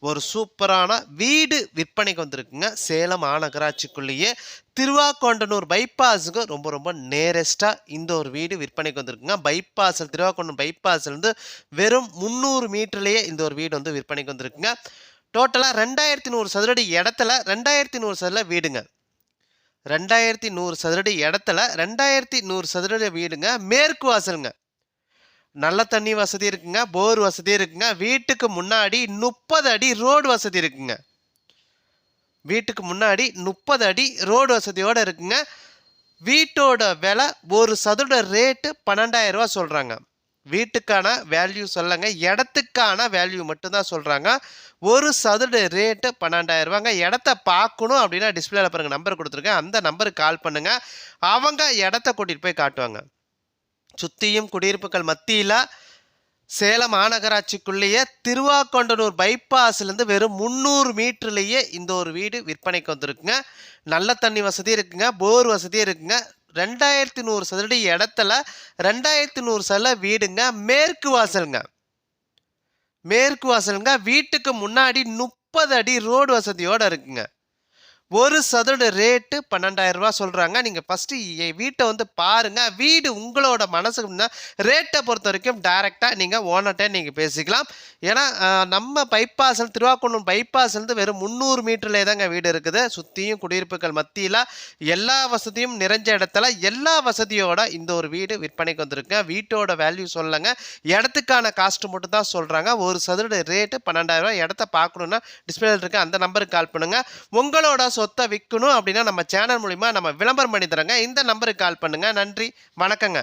ஒரு சூப்பரான வீடு விற்பனைக்கு வந்திருக்குங்க. சேலம் மாநகராட்சிக்குள்ளேயே திருவாக்கொண்டனூர் பைபாஸுக்கு ரொம்ப ரொம்ப நேரஸ்ட்டாக இந்த ஒரு வீடு விற்பனைக்கு வந்திருக்குங்க. பைபாஸில் திருவாக்கொண்டனூர் பைபாஸ்லேருந்து வெறும் முந்நூறு மீட்டர்லேயே இந்த ஒரு வீடு வந்து விற்பனைக்கு வந்திருக்குங்க. டோட்டலாக ரெண்டாயிரத்தி நூறு சதுரடி இடத்துல ரெண்டாயிரத்தி நூறு சதுர வீடுங்க. ரெண்டாயிரத்தி நூறு சதுரடி இடத்துல ரெண்டாயிரத்தி நூறு சதுரடி வீடுங்க. மேற்கு வாசலுங்க. நல்ல தண்ணி வசதி இருக்குங்க போர் வசதி இருக்குங்க. வீட்டுக்கு முன்னாடி முப்பது அடி ரோடு வசதி இருக்குங்க. வீட்டுக்கு முன்னாடி முப்பது அடி ரோடு வசதியோடு இருக்குங்க. வீட்டோட விலை ஒரு சதுர ரேட்டு பன்னெண்டாயிரம் ரூபா சொல்கிறாங்க வீட்டுக்கான வேல்யூ சொல்லங்க இடத்துக்கான வேல்யூ மட்டும்தான் சொல்கிறாங்க ஒரு சதுர ரேட்டு பன்னெண்டாயிரம் ரூபாங்க இடத்த பார்க்கணும் அப்படின்னா டிஸ்பிளேல பாருங்கள் நம்பர் கொடுத்துருக்கேன். அந்த நம்பருக்கு கால் பண்ணுங்கள் அவங்க இடத்த கூட்டிகிட்டு போய் காட்டுவாங்க. சுற்றியும் குடியிருப்புகள் மத்தியில் சேலம் மாநகராட்சிக்குள்ளேயே திருவாக்கொண்டனூர் பைபாஸ்லேருந்து வெறும் முந்நூறு மீட்டர்லேயே இந்த ஒரு வீடு விற்பனைக்கு வந்திருக்குங்க. நல்ல தண்ணி வசதி இருக்குங்க. போர் வசதி இருக்குங்க. ரெண்டாயிரத்தி நூறு சதுரடி இடத்துல ரெண்டாயிரத்தி நூறு சதுர வீடுங்க. மேற்கு வாசலுங்க. மேற்கு வாசலுங்க. வீட்டுக்கு முன்னாடி முப்பது அடி ரோடு வசதியோடு இருக்குங்க. ஒரு சதுர ரேட்டு பன்னெண்டாயிரம் ரூபா சொல்கிறாங்க நீங்கள் ஃபஸ்ட்டு வீட்டை வந்து பாருங்கள் வீடு உங்களோட மனசுக்கு ரேட்டை பொறுத்த வரைக்கும் டைரெக்டாக நீங்கள் ஓனர்கிட்ட நீங்கள் பேசிக்கலாம். ஏன்னா நம்ம பைபாஸில் திருவாக்குளம் பைபாஸ்லேருந்து வெறும் முந்நூறு மீட்டர்லே தாங்க வீடு இருக்குது. சுற்றியும் குடியிருப்புகள் மத்தியில் எல்லா வசதியும் நிறைஞ்ச இடத்துல எல்லா வசதியோட இந்த ஒரு வீடு விற்பனைக்கு வந்திருக்கு. வீட்டோட வேல்யூ சொல்லுங்க இடத்துக்கான காஸ்ட் மட்டும் தான் சொல்கிறாங்க ஒரு சதுர ரேட்டு பன்னெண்டாயிரம் ரூபா இடத்த பார்க்கணுன்னா டிஸ்பிளே இருக்குது அந்த நம்பருக்கு கால் பண்ணுங்கள் உங்களோட சொத்தை விற்கணும் அப்படின்னா நம்ம சேனல் மூலிமா நம்ம விளம்பரம் பண்ணி தரோங்க. இந்த நம்பருக்கு கால் பண்ணுங்க. நன்றி. வணக்கங்க.